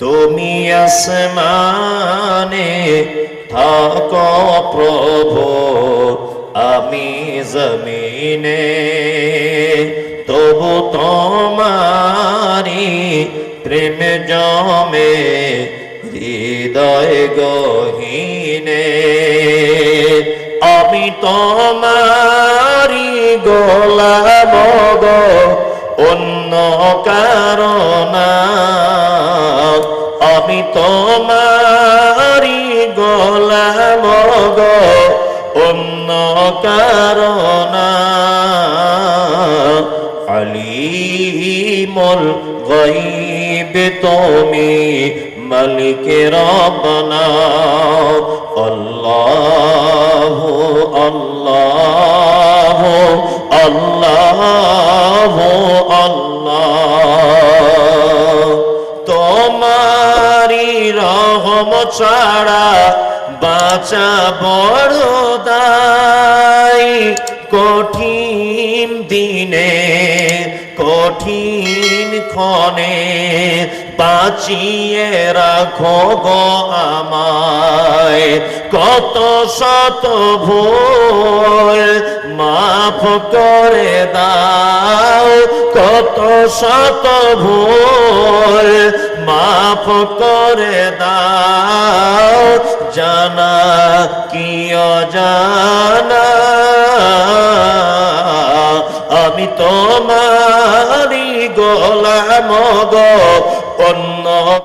তুমি আসমানে থাক প্রভু, আমি জমিনে। তবু তোমারি প্রেম জমে, হৃদয় গহীনে। আমি তোমারি গোলাম অন্য কারণা আমি তোমারি গোলাম গো অন্য কারণা। আলিমুল গাইব তুমি মালিক আল্লাহ আল্লাহ আল্লাহ আল্লাহ ছাড়া বাঁচা বড় দায়। কঠিন দিনে, কঠিন ক্ষণে বাঁচিয়ে রাখো গো আমায়। কত শত ভুল মাফ করে দাও, কত শত ভুল মাফ করে দাও। কি জানা আমি তোমারি গোলাম গো অন্য